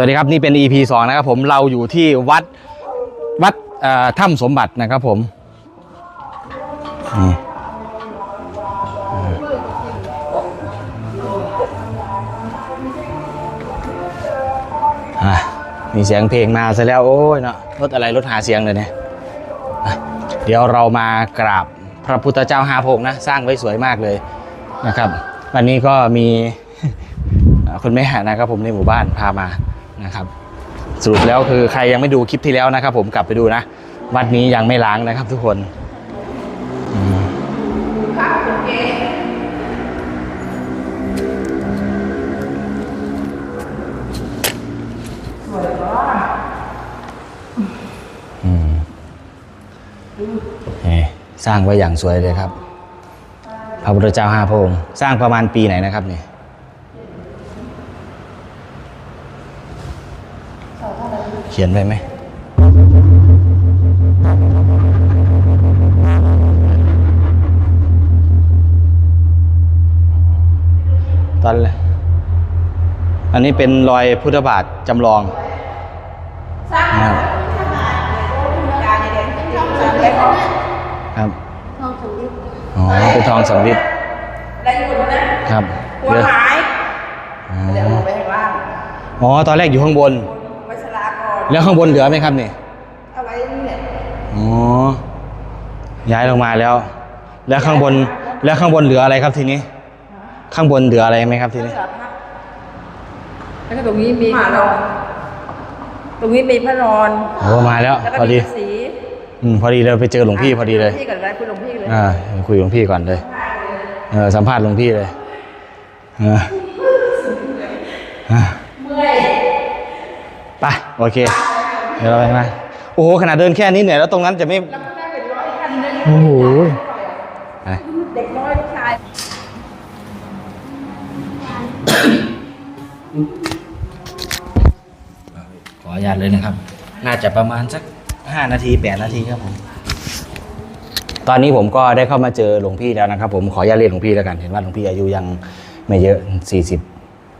สวัสดีครับนี่เป็น EP 2 นะครับผมเราอยู่ที่วัดวัดถ้ำสมบัตินะครับผมนี่อะมีเสียงเพลงมาซะแล้วโอ้ยเนาะรถอะไรรถหาเสียงเลยเนี่ยเดี๋ยวเรามากราบพระพุทธเจ้าหาพงนะ สร้างไว้สวยมากเลยนะครับ วันนี้ก็มีคุณแม่นะครับผมในหมู่บ้านพามา นะครับ สรุปแล้วคือใครยังไม่ดูคลิปที่แล้วนะครับ ผมกลับไปดูนะวัดนี้ยังไม่ล้างนะครับ ทุกคนอืมอืมนี่สร้างไว้อย่างสวยเลยครับ พระพุทธเจ้าห้าพระองค์สร้างประมาณปีไหนนะครับเนี่ย ขียนไว้ไหมตอนแรกอันนี้เป็นรอยพุทธบาทจำลองนะครับครับอ๋อเป็นทองสำริดได้อยู่นะครับหัวเดี๋ยวหายอ๋อเดี๋ยวลงไปข้างล่างอ๋อ ตอนแรกอยู่ข้างบนไว้สลาก่อน แล้วข้างบนเหลือไหมครับเนี่ยเอาไว้นี่แหละอ๋อย้ายลงมาแล้ว แล้วข้างบนแล้วข้างบนเหลืออะไรครับทีนี้ ข้างบนเหลืออะไรไหมครับทีนี้เสือพักแล้วก็ตรงนี้มีหมาเราตรงนี้มีพระนอนโอ้มาแล้วแล้วก็พอมีดีพระศรีอืมพอดีเลยไปเจอหลวงพี่พอดีเลยพี่กับอะไรคุณหลวงพี่เลยอ่าคุยกับหลวงพี่ก่อนเลยเออสัมภาษณ์หลวงพี่เลยเอออะไป โอเค เดี๋ยวเราไปนะโอ้โห ขนาดเดินแค่นี้เหนื่อยแล้วตรงนั้นจะไม่โอ้โหไปเด็กน้อยผู้ชายขออนุญาตเลยนะครับ น่าจะประมาณสักห้านาทีแปดนาทีครับผม ตอนนี้ผมก็ได้เข้ามาเจอหลวงพี่แล้วนะครับ ผมขออนุญาตเรียกหลวงพี่แล้วกัน เห็นว่าหลวงพี่อายุยังไม่เยอะ 40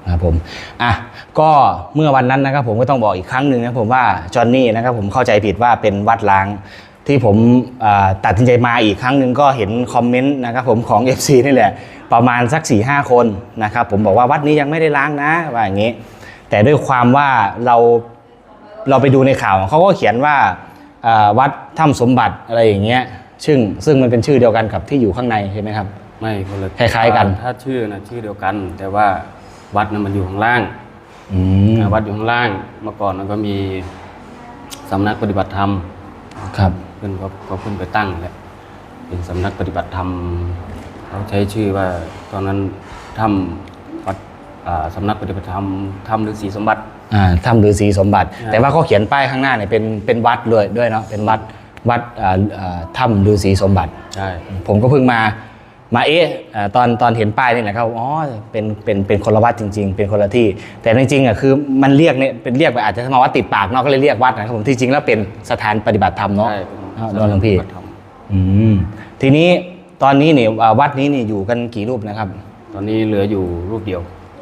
นะครับผมอะก็เมื่อวันนั้นนะครับผมก็ต้องบอกอีกครั้งหนึ่งนะผมว่าจอห์นนี่นะครับผมเข้าใจผิดว่าเป็นวัดล้างที่ผมอ่าตัดสินใจมาอีกครั้งหนึ่งก็เห็นคอมเมนต์นะครับผมของ FC นี่แหละ ประมาณสัก4ี่ห้าคนนะครับผมบอกว่าวัดนี้ยังไม่ได้ล้างนะว่าอย่างนี้ แต่ด้วยความว่าเราเราไปดูในข่าวเขาก็เขียนว่าอ่าวัดถ้ำสมบัติอะไรอย่างเงี้ยซึ่งซึ่งมันเป็นชื่อเดียวกันกับที่อยู่ข้างในใช่ไหมครับ ไม่คนละคล้ายๆกัน ถ้าชื่อนะชื่อเดียวกัน แต่ว่า วัดนั้นมันอยู่ข้างล่างอืมอ่าวัดอยู่ข้างล่าง เมื่อก่อนมันก็มีสำนักปฏิบัติธรรมครับเพื่อนก็ก็เพิ่นไปตั้งแหละเป็นสำนักปฏิบัติธรรมเขาใช้ชื่อว่าตอนนั้นถ้ำวัดอ่าสำนักปฏิบัติธรรมถ้ำฤาษีสมบัติอ่าถ้ำฤาษีสมบัติอ่าแต่ว่าเขาเขียนป้ายข้างหน้าเนี่ยเป็นเป็นวัดด้วยด้วยเนาะเป็นวัดวัดอ่าอ่าถ้ำฤาษีสมบัติใช่ผมก็เพิ่งมา มาเอ๊ะอ่าตอนตอนเห็นป้ายนี่แหละครับอ๋อเป็นเป็นเป็นคนละวัดจริง ๆ เป็นคนละที่ แต่จริงๆอะคือมันเรียกเนี่ยเป็นเรียกไปอาจจะมาว่าติดปากเนาะก็เลยเรียกวัดนะครับผมที่จริงแล้วเป็นสถานปฏิบัติธรรมเนาะใช่อ้าวโดนหลวงพี่ปฏิบัติธรรมอืมทีนี้ตอนนี้เนี่ยอ่าวัดนี้นี่อยู่กันกี่รูปนะครับ ตอนนี้เหลืออยู่รูปเดียว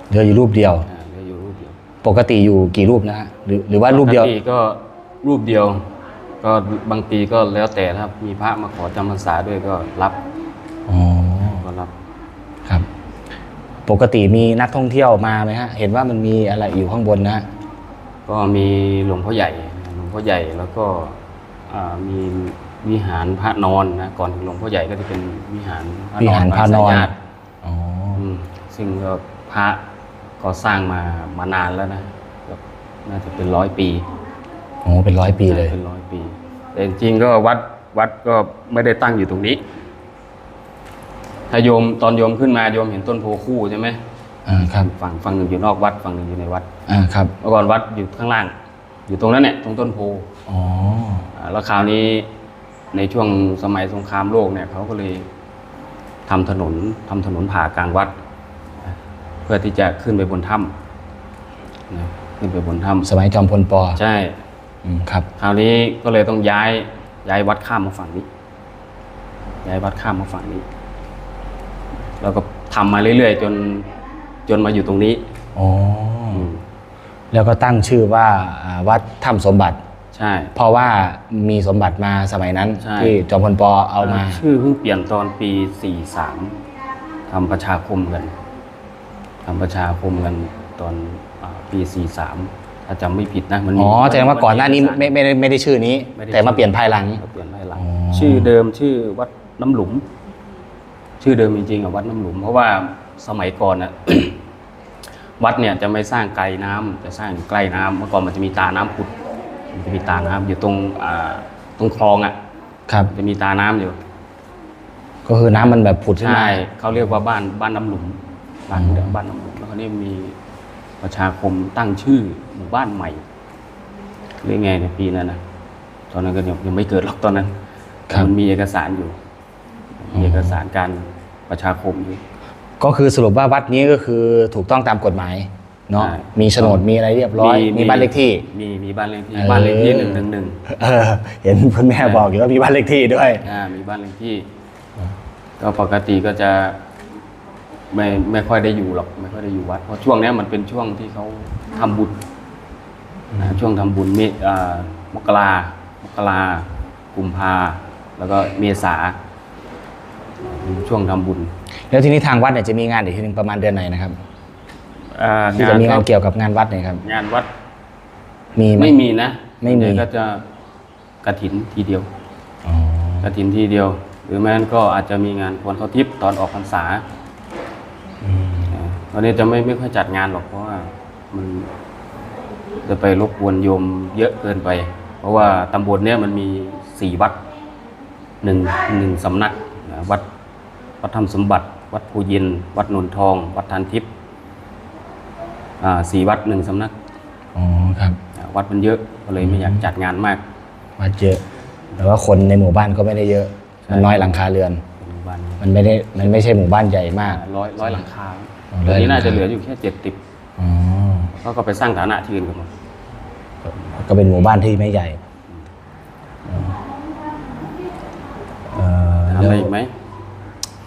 เหลืออยู่รูปเดียวอ่าเหลืออยู่รูปเดียว ปกติอยู่กี่รูปนะฮะหรือหรือว่ารูปเดียวปกติก็รูปเดียว ก็บางปีก็แล้วแต่ครับ มีพระมาขอจำพรรษาด้วยก็รับ อ๋อ ก็รับ ครับ ปกติมีนักท่องเที่ยวมาไหมฮะ เห็นว่ามันมีอะไรอยู่ข้างบนนะฮะก็มีหลวงพ่อใหญ่หลวงพ่อใหญ่แล้วก็อ่ามีวิหารพระนอนนะก่อนถึงหลวงพ่อใหญ่ก็จะเป็นวิหารพระวินอนหารพระนอนสายญาติอ๋ออืมซึ่งก็พระก็สร้างมามานานแล้วนะแบบน่าจะเป็นร้อยปีโอ้เป็นร้อยปีเลย เป็นร้อยปี แต่จริงๆก็วัดวัดก็ไม่ได้ตั้งอยู่ตรงนี้ ถ้าโยมตอนโยมขึ้นมาโยมเห็นต้นโพคู่ใช่ไหมอ่าครับฝั่งฝั่งหนึ่งอยู่นอกวัดฝั่งหนึ่งอยู่ในวัดอ่าครับเมื่อก่อนวัดอยู่ข้างล่าง อยู่ตรงนั้นเนี่ยตรงต้นโพอ๋ออ่าแล้วคราวนี้ในช่วงสมัยสงครามโลกเนี่ยเขาก็เลยทำถนนทำถนนผ่ากลางวัด เพื่อที่จะขึ้นไปบนถ้ำนะขึ้นไปบนถ้สมัยจอมพลปอำใช่ อืมครับ คราวนี้ก็เลยต้องย้ายย้ายวัดข้ามมาฝั่งนี้ ย้ายวัดข้ามมาฝั่งนี้ แล้วก็ทำมาเรื่อยๆ จนจนมาอยู่ตรงนี้อ๋ออืมแล้วก็ตั้งชื่อว่าอ่าวัดถ้ำสมบัติ ใช่ เพราะว่ามีสมบัติมาสมัยนั้น ใช่ ที่จอมพลปอเอามา ชื่อเพิ่งเปลี่ยนตอนปี 43ทำประชาคมกันทำประชาคมกันตอนอาปี 43 ถ้าจำไม่ผิดนะมันมีอ๋อแสดงว่าก่อนหน้านี้ไม่ไม่ได้ไม่ได้ชื่อนี้ ไม่ได้แต่มาเปลี่ยนภายหลังมาเปลี่ยนภายหลัง อ๋อ ชื่อเดิมชื่อวัดน้ำหลุม ชื่อเดิมจริงๆอะวัดน้ำหลุม เพราะว่าสมัยก่อนอะวัดเนี่ยจะไม่สร้างไกลน้ำจะสร้างใกล้น้ำเมื่อก่อนมันจะมีตาน้ำผุด มันจะมีตาน้ำอยู่ตรงอ่าตรงคลองอะครับ จะมีตาน้ำอยู่ ก็คือน้ำมันแบบผุดขึ้นใช่มาเขาเรียกว่าบ้านบ้านน้ำหลุมบ้านอืมเดิมบ้านน้ำหลุมแล้วก็นี่มีประชาคมตั้งชื่อหมู่บ้านใหม่เรียกไงในปีนั้นนะตอนนั้นก็ยังยังไม่เกิดหรอกตอนนั้นแต่มันมีเอกสารอยู่ มีเอกสารการประชาคมอยู่ก็คือสรุปว่าวัดนี้ก็คือถูกต้องตามกฎหมายเนาะ ใช่ มีโฉนดมีอะไรเรียบร้อย มีบ้านเลขที่ มีมีบ้านเลขที่เออ บ้านเลขที่หนึ่งหนึ่งหนึ่งเออเห็นคุณแม่บอกอยู่ว่ามีบ้านเลขที่ด้วย อ่ามีบ้านเลขที่ ก็ปกติก็จะไม่ไม่ค่อยได้อยู่หรอกไม่ค่อยได้อยู่วัด เพราะช่วงเนี้ยมันเป็นช่วงที่เขาทำบุญนะช่วงทำบุญเมอ่ามกรามกรากุมภาแล้วก็เมษาเป็น ช่วงทำบุญแล้วทีนี้ทางวัดเนี่ยจะมีงานอีกทีหนึงประมาณเดือนไหนนะครับอ่าที่จะมีงานเกี่ยวกับงานวัดเนี่ยครับงานวัดมีไหมไม่มีนะไม่มีเดี๋ยวก็จะกระถินทีเดียวอ๋อกระถินทีเดียว หรือแม้นก็อาจจะมีงานควนเขาทิพย์ตอนออกพรรษาอืมอ่าตอนนี้จะไม่ไม่ค่อยจัดงานหรอกเพราะว่ามันจะไปรบกวนโยมเยอะเกินไป เพราะว่าตำบลเนี้ยมันมีสี่วัดหนึ่งหนึ่งสำนักนะวัด วัดธรรมสมบัติ วัดภูเย็น วัดนนทอง วัดทานทิพย์อ่าสี่วัดหนึ่งสำนักอ๋อครับอ่าวัดมันเยอะก็เลยไม่อยากจัดงานมากวัดเยอะแต่ว่าคนในหมู่บ้านก็ไม่ได้เยอะ มันน้อยหลังคาเรือนเป็นหมู่บ้านมันไม่ได้มันไม่ใช่หมู่บ้านใหญ่มากร้อยร้อยหลังคาอ๋อตอนนี้ร้อยหลังคาน่าจะเหลืออยู่แค่เจ็ดติบอ๋อเขาก็ไปสร้างฐานะที่อื่นกันหมดก็เป็นหมู่บ้านที่ไม่ใหญ่เอ่อทำอะไรอีกไหม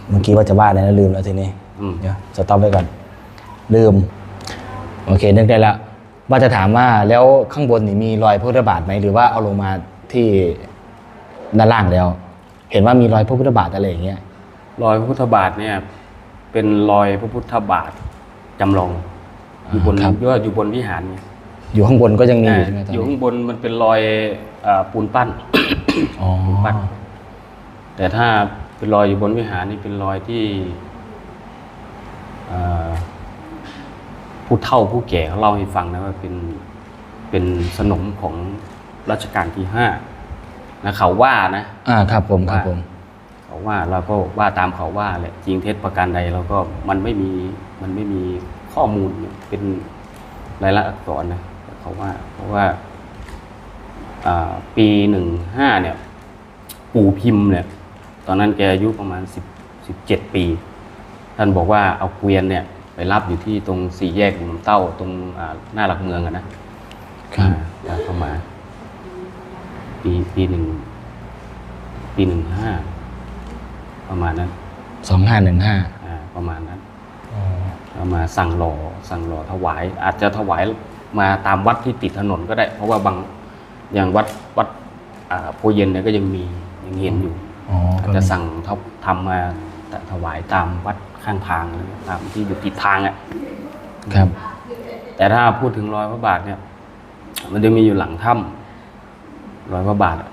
เมื่อกี้ว่าจะว่าอะไรนะลืมแล้วทีนี้อืม เดี๋ยวสต็อปไว้ก่อน ลืม โอเค นึกได้แล้วว่าจะถามว่าแล้วข้างบนนี่มีรอยพระพุทธบาทไหมหรือว่าเอาลงมาที่ด้านล่างแล้ว เห็นว่ามีรอยพระพุทธบาทอะไรอย่างเงี้ยรอยพระพุทธบาทเนี่ย เป็นรอยพระพุทธบาทจำลองอยู่บนครับยอดอยู่บนวิหารเนี่ยอยู่ข้างบนก็ยังมีอยู่ใช่ไหมตอนอยู่นี้ข้างบนมันเป็นรอยอ่าปูนปั้น อ๋อ ปั้นแต่ถ้า เป็นรอยอยู่บนวิหารนี่เป็นรอยที่อ่าผู้เฒ่าผู้แก่เขาเล่าให้ฟังนะว่าเป็นเป็นสนมของรัชกาลที่ห้านะเขาว่านะ อ่าครับผมครับผม เขาว่าเราก็ว่าตามเขาว่าแหละจริงเท็จประการใดเราก็มันไม่มีมันไม่มีข้อมูลเนี่ยเป็นรายละอักษรนะแต่เขาว่า เพราะว่าอ่าปีหนึ่งห้าเนี่ย ปู่พิมพ์เนี่ยต อนนั้นแกอายุประมาณสิบสิบเจ็ดปี ท่านบอกว่าเอาเกวียนเนี่ยไปรับอยู่ที่ตรงสี่แยกหนุ่มเต้าตรงอ่าหน้าหลักเมืองอะนะครับอ่าเข้ามา ปีปีหนึ่งปีหนึ่งห้าประมาณนั้นสองห้าหนึ่งห้าอ่าประมาณนั้นเอามาสั่งหล่อสั่งหล่อถวาย อาจจะถวายมาตามวัดที่ติดถนนก็ได้ เพราะว่าบางอย่างวัดวัดอ่าโพเย็นเนี่ยก็ยังมียังเห็นอยู่ อ๋ออาจก็จะมีสั่งทำทำมาถวายตามวัดข้างทางอะไรเงี้ยตามที่อยู่ติดทางอะครับ แต่ถ้าพูดถึงรอยพระบาทเนี่ย มันจะมีอยู่หลังถ้ำรอยพระบาทอะ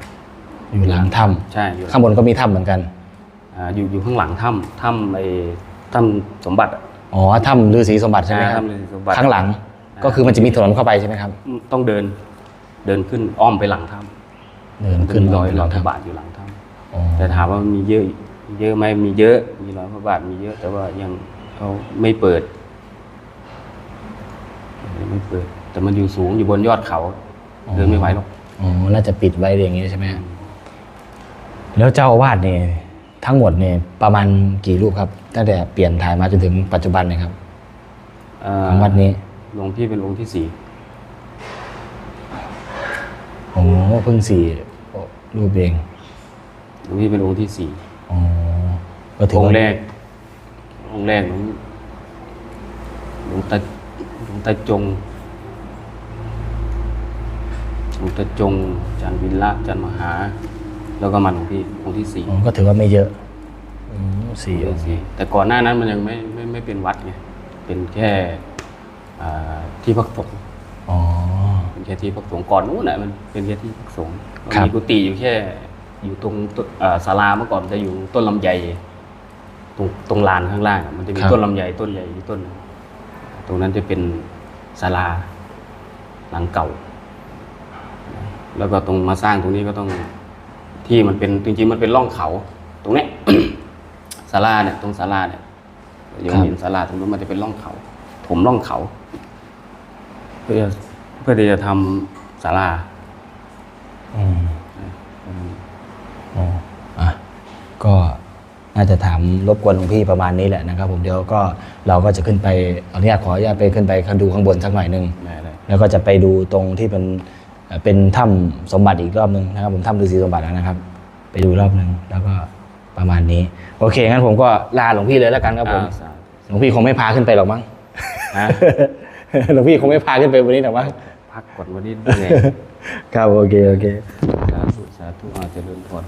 อยู่หลังถ้ใช่อยู่ำข้างบนก็มีถ้ำเหมือนกันอ่าอยู่อยู่ข้างหลังถ้ำถ้ำไอ้ถ้ำสมบัติอะอ๋อถ้ำฤาษีสมบัติใช่ไหมครับถ้ำฤาษีสมบัติข้างหลังอ่าก็คือมันจะมีถนนเข้าไปใช่ไหมครับ ต้องเดินเดินขึ้นอ้อมไปหลังถ้ำเดินมันขึ้นมีรอยไปรหอลัยงพระถ้ำบาทอยู่หลังถ้อ๋อำ แต่ถามว่ามีเยอะเยอะไหมมีเยอะมีรอยพระบาทมีเยอะ แต่ว่ายังเขาไม่เปิดยังไม่เปิด แต่มันอยู่สูงอยู่บนยอดเขาเดินไม่ไหวหรอกอ๋อน่าจะปิดไว้อย่างนี้ใช่ไหมแล้วเจ้าอาวาสเนี่ยทั้งหมดเนี่ยประมาณกี่รูปครับ ตั้งแต่เปลี่ยนถ่ายมาจนถึงปัจจุบันเนะครับเอ่อของวัดนี้หลวงพี่เป็นองค์ที่สี่โอ้เพิ่งสี่รูปเอง หลวงพี่เป็นองค์ที่สี่อ๋อก็ถือองว่าค์แรก องค์แรกหลวงหลวงตาหลวงตาจงหลวงตาจงอาจารย์วินละอาจารย์มหา แล้วก็มาหลวงพี่องค์ที่สี่อ๋อก็ถือว่าไม่เยอะอืมสี่องค์สี่แต่ก่อนหน้านั้นมันยังไม่ไม่ไม่เป็นวัดไงเป็นแค่อ่าที่พักสงฆ์ อ๋อ เป็นแค่ที่พักสงฆ์ก่อนนู้นน่ะมันเป็นแค่ที่พักสงฆ์ครับ มีกุฏิอยู่แค่ อยู่ตรงต้นอ่าศาลาเมื่อก่อนจะอยู่ต้นลำไยตรงตรงลานข้างล่างอะมันจะมีต้นลำไยต้นใหญ่อยู่ต้นหนึ่งตรงนั้นจะเป็นศาลาหลังเก่า แล้วก็ตรงมาสร้างตรงนี้ก็ต้องที่มันเป็นจริงๆมันเป็นร่องเขา ตรงเนี้ยศาลาเนี่ยตรงศาลาเนี่ยยังเห็นศาลาตรงนู้นมันจะเป็นร่องเขาถมร่องเขา เพื่อเพื่อที่จะทำศาลาอืมอ๋ออะ ก็น่าจะถามรบกวนหลวงพี่ประมาณนี้แหละนะครับ ผมเดี๋ยวก็เราก็จะขึ้นไปขออนุญาตขออนุญาตไปขึ้นไปดูข้างบนสักหน่อยหนึงได้เลยแล้วก็จะไปดูตรงที่เป็นเอ่อเป็นถ้ำสมบัติอีกรอบหนึ่งนะครับ ผมถ้ำฤาษีสมบัตินะครับ ไปดูรอบหนึ่งแล้วก็ประมาณนี้ โอเคงั้นผมก็ลาหลวงพี่เลยแล้วกันครับผมอ่าสาธุหลวงพี่คงไม่พาขึ้นไปหรอกมั้งฮะหลวงพี่คงไม่พาขึ้นไปวันนี้หรอกมั้งพักก่อนวันนี้เหนื่อยครับโอเคโอเคสาธุสาธุอาจจะเริญพร